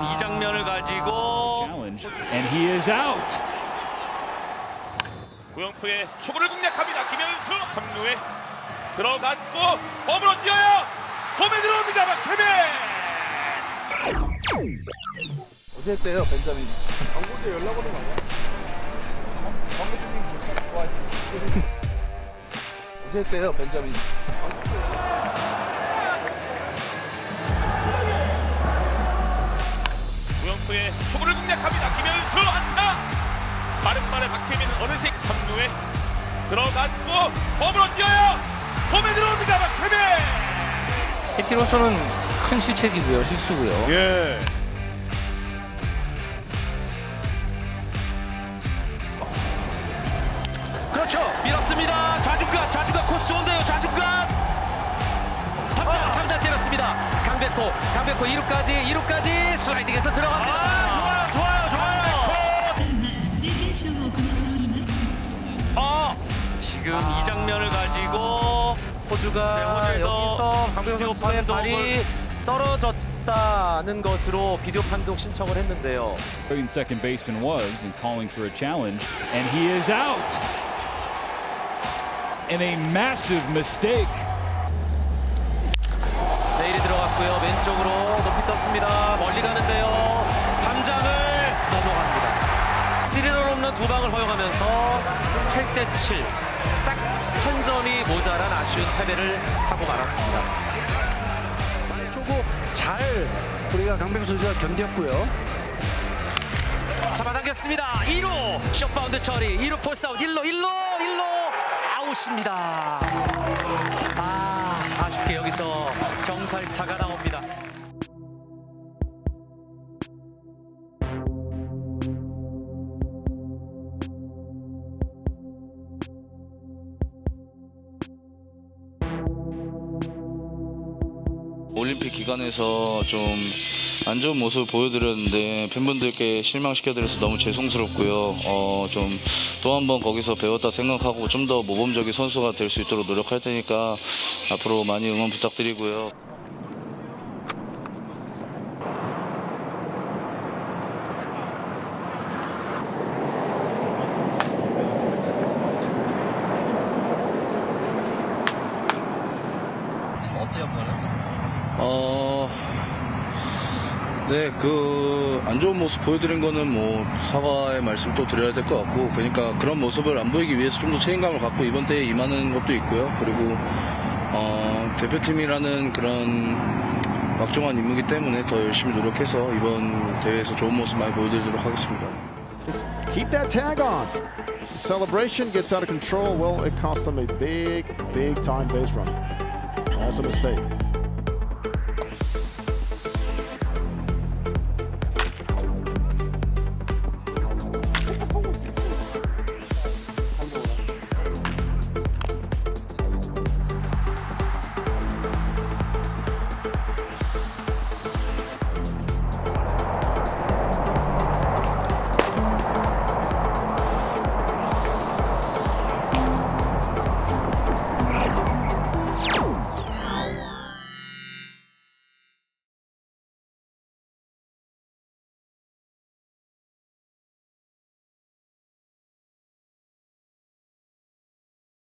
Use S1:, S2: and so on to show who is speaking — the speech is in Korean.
S1: 이 장면을 가지고
S2: challenge, and he is out.
S3: 고영표의 초구를 공략합니다. 김현수 3루에 들어갔고 홈으로 뛰어요. 홈에 들어옵니다. 박혜민.
S4: 어제 때요 벤자민 광고주에 연락 오는 거 아니야? 광고주님 좋다 좋아해 어제 때요 벤자민
S3: 고영표의 초구를 공략합니다. 김현수 안타. 빠른 발의 박혜민은 어느새 3루에 들어갔고 홈으로 뛰어요. 홈에 들어옵니다. 박혜민.
S5: 해티로서는 큰 실책이고요, 실수고요.
S3: 예.
S1: 그렇죠 밀었습니다 좌중간 좌중간 코스 좋은데요 좌중간 3단 3단 때렸습니다 강백호 강백호 2루까지 2루까지 슬라이딩해서 들어갑니다 가지고
S6: 호주가
S1: 네, 호주에서
S6: 여기서 강병호
S1: 비디오
S6: 선수의
S1: 판독을-
S6: 발이 떨어졌다는 것으로 비디오 판독 신청을 했는데요.
S2: Second second baseman was and calling for a challenge, and he is out. In a massive mistake.
S6: 내일이 들어갔고요. 왼쪽으로 높이 떴습니다. 멀리 가는데요. 담장을 넘어갑니다. 시리럴 홈런 두 방을 허용하면서 8대 7. 딱 한 점이 모자란 아쉬운 패배를 하고 말았습니다.
S7: 초고 잘 우리가 강병 선수가 견뎠고요.
S6: 잡아당겼습니다. 2루 숏바운드 처리. 2루 폴스아웃 1루 1루 1루 아웃입니다. 아 아쉽게 여기서 경살타가 나옵니다.
S8: 올림픽 기간에서 좀 안 좋은 모습을 보여드렸는데 팬분들께 실망시켜드려서 너무 죄송스럽고요. 어, 좀 또 한 번 거기서 배웠다 생각하고 좀 더 모범적인 선수가 될 수 있도록 노력할 테니까 앞으로 많이 응원 부탁드리고요. 어, 네, 그 안 좋은 모습 보여드린 거는 뭐 사과의 말씀 또 드려야 될 것 같고, 그러니까 그런 모습을 안 보이기 위해서 좀 더 책임감을 갖고 이번 대회에 임하는 것도 있고요. 그리고 어, 대표팀이라는 그런 막중한 임무이기 때문에 더 열심히 노력해서 이번 대회에서 좋은 모습 많이 보여드리도록 하겠습니다.
S9: Just keep that tag on. Celebration gets out of control. Well, it cost them a big, big time base running. Also a mistake.